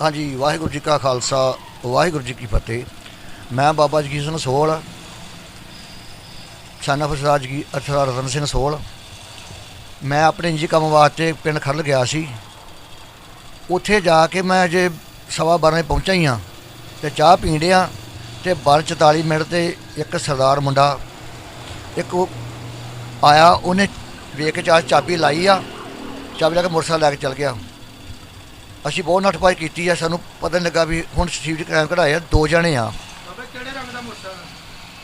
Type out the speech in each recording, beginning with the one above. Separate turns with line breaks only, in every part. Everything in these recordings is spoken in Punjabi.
ਹਾਂਜੀ ਜੀ ਵਾਹਿਗੁਰੂ ਜੀ ਕਾ ਖਾਲਸਾ, ਵਾਹਿਗੁਰੂ ਜੀ ਕੀ ਫਤਿਹ। ਮੈਂ ਬਾਬਾ ਜਗੀਰ ਸਿੰਘ ਸੋਹਲ, ਸਾਨਾ ਫਸਰਾਜ ਜੀ ਅਠਰਾ ਰਤਨ ਸਿੰਘ ਸੋਹਲ। ਮੈਂ ਆਪਣੇ ਜੀ ਕੰਮ ਵਾਸਤੇ ਪਿੰਡ ਖੜਲ ਗਿਆ ਸੀ। ਉੱਥੇ ਜਾ ਕੇ ਮੈਂ ਜੇ ਸਵਾ 12 ਵਜੇ ਪਹੁੰਚਾ ਹੀ ਹਾਂ ਤੇ ਚਾਹ ਪੀਣ ਡਿਆ ਤੇ 12:44 ਮਿੰਟ ਤੇ ਇੱਕ ਸਰਦਾਰ ਮੁੰਡਾ, ਇੱਕ ਉਹ ਆਇਆ, ਉਹਨੇ ਵੇਖ ਕੇ ਚਾਹ ਚਾਬੀ ਲਾਈ ਆ। ਚਾਬੀ ਲਾ ਕੇ ਮੋਟਰਸਾਈਕਲ ਲੈ ਕੇ ਚਲ ਗਿਆ। ਅਸੀਂ ਬਹੁਤ ਨੱਠ ਕੀਤੀ ਆ ਸਾਨੂੰ ਪਤਾ ਨਹੀਂ ਲੱਗਾ ਵੀ ਹੁਣ ਸੀਟ ਕ੍ਰਾਈਮ ਕਢਾਏ ਆ ਦੋ ਜਣੇ ਆ।
ਬਾਬਾ ਕਿਹੜੇ ਰੰਗ ਦਾ ਮੋਟਰਸਾਈਕਲ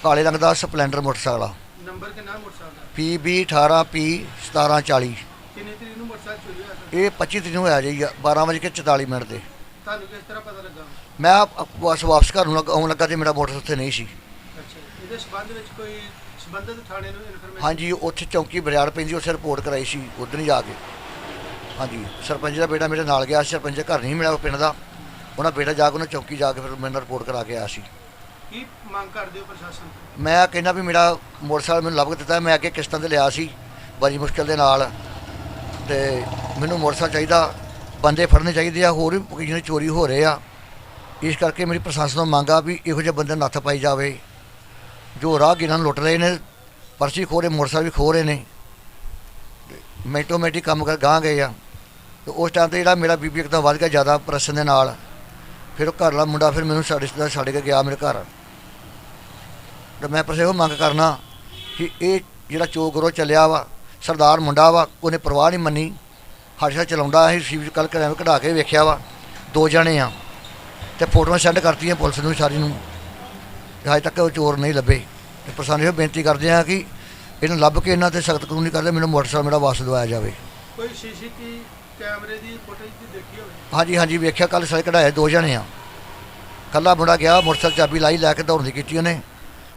ਕਾਲੇ ਰੰਗ ਦਾ ਸਪਲੈਂਡਰ ਮੋਟਰਸਾਈਕਲ ਆ।
ਨੰਬਰ ਕਿੰਨਾ ਮੋਟਰਸਾਈਕਲ ਦਾ?
PB 18P 1740
ਕਿੰਨੀ ਤਰੀਕ ਨੂੰ ਮੋਟਰਸਾਈਕਲ ਚੋਰੀ ਹੋਇਆ ਸਰ
ਇਹ 25 ਤਰੀਕ ਨੂੰ ਹੋਇਆ ਜੀ 12 ਵਜੇ ਕੇ 44 ਮਿੰਟ ਤੇ
ਤੁਹਾਨੂੰ ਕਿਸ ਤਰ੍ਹਾਂ ਪਤਾ ਲੱਗਾ?
ਮੈਂ ਬਸ ਵਾਪਸ ਘਰ ਨੂੰ ਲੱਗ- ਆਉਣ ਲੱਗਾ ਤੇ ਮੇਰਾ ਮੋਟਰ ਉੱਥੇ ਨਹੀਂ ਸੀ।
ਅੱਛਾ ਇਹਦੇ ਸਬੰਧ ਵਿੱਚ ਕੋਈ ਸੰਬੰਧਿਤ ਥਾਣੇ ਨੂੰ ਇਨਫੋਰਮੇਸ਼ਨ
ਹਾਂਜੀ ਉੱਥੇ ਚੌਂਕੀ ਬਰਿਆੜ ਪੈਂਦੀ ਉੱਥੇ ਰਿਪੋਰਟ ਕਰਾਈ ਸੀ ਉਧਰ ਹੀ ਜਾ ਕੇ। ਹਾਂਜੀ ਸਰਪੰਚ ਦਾ ਬੇਟਾ ਮੇਰੇ ਨਾਲ ਗਿਆ ਸੀ, ਸਰਪੰਚ ਦੇ ਘਰ ਨਹੀਂ ਮਿਲਿਆ ਉਹ ਪਿੰਡ ਦਾ। ਉਹਨਾਂ ਬੇਟਾ ਜਾ ਕੇ ਉਹਨਾਂ ਚੌਂਕੀ ਜਾ ਕੇ ਫਿਰ ਮੇਰੇ ਨਾਲ ਰਿਪੋਰਟ ਕਰਾ ਕੇ ਆਇਆ ਸੀ।
ਕੀ ਮੰਗ ਕਰਦੇ ਹੋ ਪ੍ਰਸ਼ਾਸਨ ਤੋਂ?
ਮੈਂ ਕਹਿੰਦਾ ਵੀ ਮੇਰਾ ਮੋਟਰਸਾਈਕਲ ਮੈਨੂੰ ਲੱਭ ਕੇ ਦਿੱਤਾ ਮੈਂ ਅੱਗੇ ਕਿਸ਼ਤਾਂ ਤੇ ਲਿਆ ਸੀ ਬੜੀ ਮੁਸ਼ਕਲ ਦੇ ਨਾਲ। ਤੇ ਮੈਨੂੰ ਮੋਟਰਸਾਈਕਲ ਚਾਹੀਦਾ ਬੰਦੇ ਫੜਨੇ ਚਾਹੀਦੇ ਆ ਹੋਰ ਵੀ ਜਿਹਨੇ ਚੋਰੀ ਹੋ ਰਹੇ ਆ। ਇਸ ਕਰਕੇ ਮੇਰੀ ਪ੍ਰਸ਼ਾਸਨ ਤੋਂ ਮੰਗ ਆ ਵੀ ਇਹੋ ਜਿਹੇ ਬੰਦੇ ਨੱਥ ਪਾਈ ਜਾਵੇ। ਜੋ ਰਾਹਗੀਰਾਂ ਨੂੰ ਲੁੱਟ ਰਹੇ ਨੇ ਪਰਚੀ ਖੋਹ ਰਹੇ ਮੋਟਰਸਾਈਕਲ ਵੀ ਖੋਹ ਰਹੇ ਨੇ। ਤੇ ਮਿੰਟੋ ਮਿੰਟ ਹੀ ਕੰਮ ਕਰ ਗਾਂ ਗਏ ਆ। ਤੇ ਉਸ ਟਾਈਮ ਤੇ ਜਿਹੜਾ ਮੇਰਾ ਬੀਬੀ ਇੱਕਦਮ ਵੱਧ ਗਿਆ ਜ਼ਿਆਦਾ ਪ੍ਰਸ਼ਨ ਦੇ ਨਾਲ। ਫਿਰ ਉਹ ਘਰ ਵਾਲਾ ਮੁੰਡਾ ਫਿਰ ਮੈਨੂੰ ਸਾਡੇ ਰਿਸ਼ਤੇਦਾਰ ਛੱਡ ਕੇ ਗਿਆ ਮੇਰੇ ਘਰ। ਤੇ ਮੈਂ ਪਰ ਇਹੋ ਮੰਗ ਕਰਨਾ ਕਿ ਇਹ ਜਿਹੜਾ ਚੋਗਰੋ ਚੱਲਿਆ ਵਾ, ਸਰਦਾਰ ਮੁੰਡਾ ਵਾ, ਉਹਨੇ ਪਰਵਾਹ ਨਹੀਂ ਮੰਨੀ। ਹਰਸ਼ਾ ਚਲਾਉਂਦਾ ਸੀ ਸੀ ਕੱਲ ਕਢਾ ਕਢਾ ਕੇ ਵੇਖਿਆ ਵਾ, ਦੋ ਜਣੇ ਆ। ਤੇ ਫੋਟੋਆਂ ਸੈਂਡ ਕਰਤੀਆਂ ਪੁਲਿਸ ਨੂੰ ਸਾਰੀ ਨੂੰ। ਤੇ ਹਜੇ ਤੱਕ ਉਹ ਚੋਰ ਨਹੀਂ ਲੱਭੇ। ਤੇ ਪ੍ਰਸ਼ਾਸਨ ਇਹੋ ਬੇਨਤੀ ਕਰਦੇ ਆ ਕਿ ਇਹਨੂੰ ਲੱਭ ਕੇ ਇਹਨਾਂ ਤੇ ਸਖਤ ਕਾਨੂੰਨੀ ਕਰਦੇ ਮੈਨੂੰ ਮੋਟਰਸਾਈਕਲ ਮੇਰਾ ਵਾਪਸ ਦਵਾਇਆ ਜਾਵੇ।
ਕੋਈ ਸੀਸੀਟੀ ਕੈਮਰੇ ਦੀ ਫੁਟੇਜ ਦੀ ਦੇਖੀ ਹੋਵੇ
ਹਾਂਜੀ ਹਾਂਜੀ, ਵੇਖਿਆ ਕੱਲ ਸਾਰੇ ਕਢਾਇਆ ਦੋ ਜਣੇ ਆ। ਕੱਲਾ ਮੁੰਡਾ ਗਿਆ, ਮੋਟਰਸਾਈਕਲ ਚਾਬੀ ਲਾਈ, ਲੈ ਕੇ ਦੌੜਦੀ ਕੀਤੀ ਉਹਨੇ।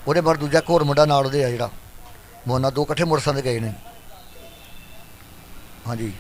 ਉਹਦੇ ਮਰ ਦੂਜਾ ਘੋਰ ਮੁੰਡਾ ਨਾਲ ਉਹਦੇ ਆ ਜਿਹੜਾ। ਮੋਨਾ, ਦੋ ਇਕੱਠੇ ਮੋਟਰਸਾਈਕਲ ਤੇ ਗਏ ਨੇ। ਹਾਂਜੀ।